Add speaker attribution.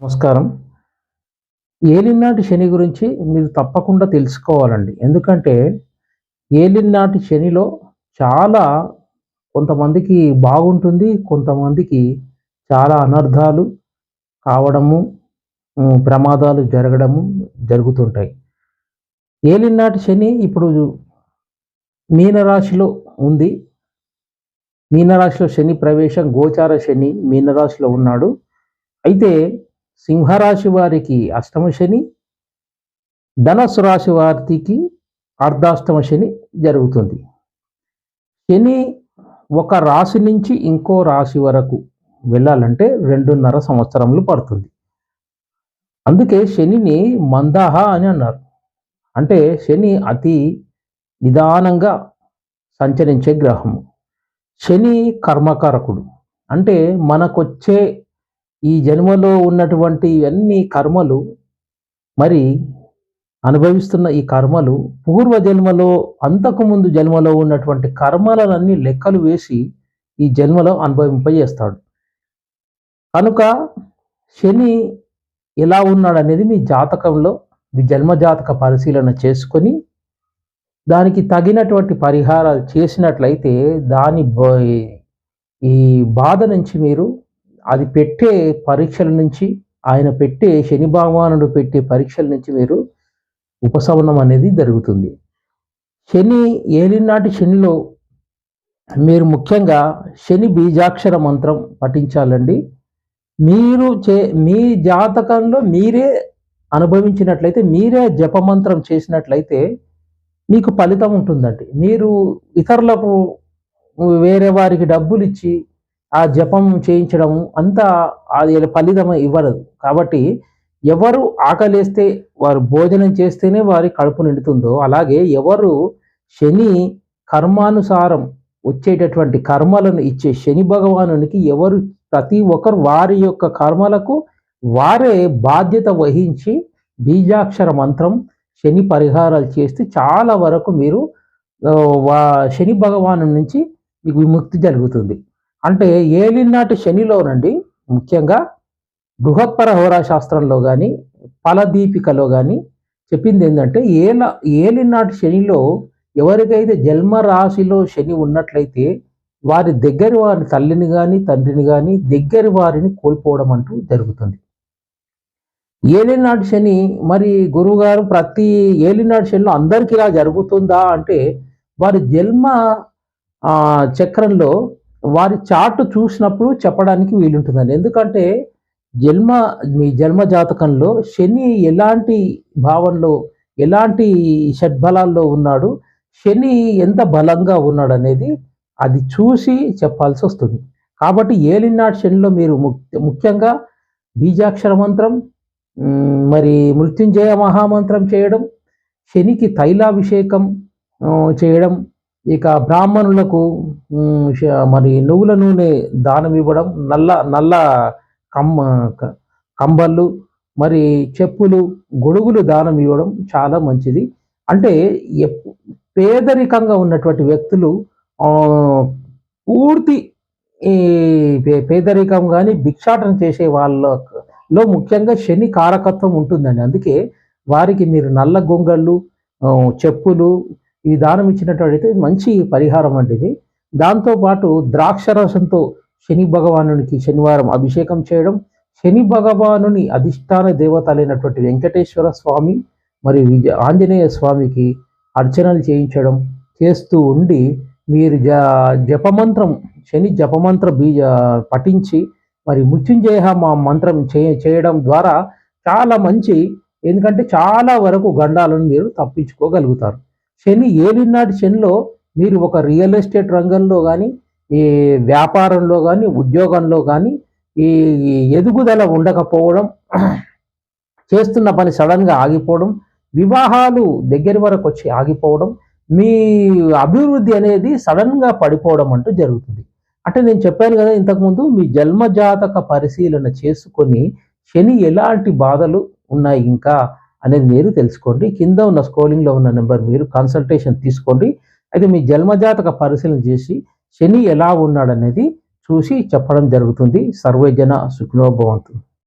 Speaker 1: నమస్కారం. ఏలినాటి శని గురించి మీరు తప్పకుండా తెలుసుకోవాలండి. ఎందుకంటే ఏలినాటి శనిలో చాలా కొంతమందికి బాగుంటుంది కొంతమందికి చాలా అనర్థాలు కావడము ప్రమాదాలు జరగడము జరుగుతుంటాయి. ఏలినాటి శని ఇప్పుడు మీనరాశిలో ఉంది. మీనరాశిలో శని ప్రవేశం గోచార శని మీనరాశిలో ఉన్నాడు. అయితే సింహరాశి వారికి అష్టమ శని ధనస్సు రాశి వారికి అర్ధాష్టమ శని జరుగుతుంది. శని ఒక రాశి నుంచి ఇంకో రాశి వరకు వెళ్ళాలంటే రెండున్నర సంవత్సరములు పడుతుంది. అందుకే శనిని మందాహ అని అన్నారు. అంటే శని అతి నిదానంగా సంచరించే గ్రహము. శని కర్మకారకుడు. అంటే మనకొచ్చే ఈ జన్మలో ఉన్నటువంటి అన్ని కర్మలు మరి అనుభవిస్తున్న ఈ కర్మలు పూర్వ జన్మలో అంతకుముందు జన్మలో ఉన్నటువంటి కర్మలన్నీ లెక్కలు వేసి ఈ జన్మలో అనుభవింపజేస్తాడు. కనుక శని ఎలా ఉన్నాడనేది మీ జాతకంలో మీ జన్మ జాతక పరిశీలన చేసుకొని దానికి తగినటువంటి పరిహారాలు చేసినట్లయితే దాని బ- ఈ బాధ నుంచి మీరు అది పెట్టే పరీక్షల నుంచి ఆయన పెట్టే శని భగవానుడు పెట్టే పరీక్షల నుంచి మీరు ఉపశమనం అనేది జరుగుతుంది. శని ఏలినాటి శనిలో మీరు ముఖ్యంగా శని బీజాక్షర మంత్రం పఠించాలండి. మీరు చే మీ జాతకంలో మీరే అనుభవించినట్లయితే మీరే జపమంత్రం చేసినట్లయితే మీకు ఫలితం ఉంటుందండి. మీరు ఇతరులకు వేరే వారికి డబ్బులు ఇచ్చి ఆ జపం చేయించడం అంతా అది ఫలితం ఇవ్వరు కాబట్టి ఎవరు ఆకలేస్తే వారు భోజనం చేస్తేనే వారి కడుపు నిండుతుందో అలాగే ఎవరు శని కర్మానుసారం వచ్చేటటువంటి కర్మలను ఇచ్చే శని భగవానునికి ఎవరు ప్రతి ఒక్కరు వారి యొక్క కర్మలకు వారే బాధ్యత వహించి బీజాక్షర మంత్రం శని పరిహారాలు చేస్తే చాలా వరకు మీరు వా- శని భగవాను నుంచి మీకు విముక్తి జరుగుతుంది. అంటే ఏలినాటి శనిలోనండి ముఖ్యంగా బృహత్పర హోరా శాస్త్రంలో కానీ ఫలదీపికలో కానీ చెప్పింది ఏంటంటే ఏల ఏలినాటి శనిలో ఎవరికైతే జన్మ రాశిలో శని ఉన్నట్లయితే వారి దగ్గర వారి తల్లిని కానీ తండ్రిని కానీ దగ్గరి వారిని కోల్పోవడం అంటూ జరుగుతుంది. ఏలినాటి శని మరి గురువుగారు ప్రతి ఏలినాటి శనిలో అందరికీ ఇలా జరుగుతుందా అంటే వారి జన్మ చక్రంలో వారి చార్ట్ చూసినప్పుడు చెప్పడానికి వీలుంటుందండి. ఎందుకంటే జన్మ మీ జన్మ జాతకంలో శని ఎలాంటి భావంలో ఎలాంటి షడ్బలాల్లో ఉన్నాడు శని ఎంత బలంగా ఉన్నాడు అనేది అది చూసి చెప్పాల్సి వస్తుంది. కాబట్టి ఏలినాటి శనిలో మీరు ముఖ్య- ముఖ్యంగా బీజాక్షర మంత్రం మరి మృత్యుంజయ మహామంత్రం చేయడం శనికి తైలాభిషేకం చేయడం ఇక బ్రాహ్మణులకు మరి నువ్వుల నూనె దానం ఇవ్వడం నల్ల నల్ల కమ్మ కంబళ్ళు మరి చెప్పులు గొడుగులు దానం ఇవ్వడం చాలా మంచిది. అంటే పేదరికంగా ఉన్నటువంటి వ్యక్తులు పూర్తి ఈ పేదరికం కానీ భిక్షాటన చేసే వాళ్ళలో ముఖ్యంగా శని కారకత్వం ఉంటుందండి. అందుకే వారికి మీరు నల్ల గొంగళ్ళు చెప్పులు ఈ దానం ఇచ్చినట్టయితే మంచి పరిహారం వంటిది ఇది. దాంతోపాటు ద్రాక్షరసంతో శని భగవానునికి శనివారం అభిషేకం చేయడం శని భగవానుని అధిష్టాన దేవతలైనటువంటి వెంకటేశ్వర స్వామి మరియు విజయ ఆంజనేయ స్వామికి అర్చనలు చేయించడం చేస్తూ ఉండి మీరు జ జపమంత్రం శని జపమంత్ర బీజ పఠించి మరి మృత్యుంజయ మా మంత్రం చే చేయడం ద్వారా చాలా మంచి ఎందుకంటే చాలా వరకు గండాలను మీరు తప్పించుకోగలుగుతారు. శని ఏలినాటి శనిలో మీరు ఒక రియల్ ఎస్టేట్ రంగంలో కానీ ఈ వ్యాపారంలో కానీ ఉద్యోగంలో కానీ ఈ ఎదుగుదల ఉండకపోవడం చేస్తున్న పని సడన్గా ఆగిపోవడం వివాహాలు దగ్గర వరకు వచ్చి ఆగిపోవడం మీ అభివృద్ధి అనేది సడన్గా పడిపోవడం అంటూ జరుగుతుంది. అంటే నేను చెప్పాను కదా ఇంతకుముందు మీ జన్మజాతక పరిశీలన చేసుకొని శని ఎలాంటి బాధలు ఉన్నాయి ఇంకా? అనేది మీరు తెలుసుకోండి. కింద ఉన్న స్కోలింగ్లో ఉన్న నెంబర్ మీరు కన్సల్టేషన్ తీసుకోండి. అయితే మీ జన్మజాతక పరిశీలన చేసి శని ఎలా ఉన్నాడనేది చూసి చెప్పడం జరుగుతుంది. సర్వజన సుఖినోభవంతు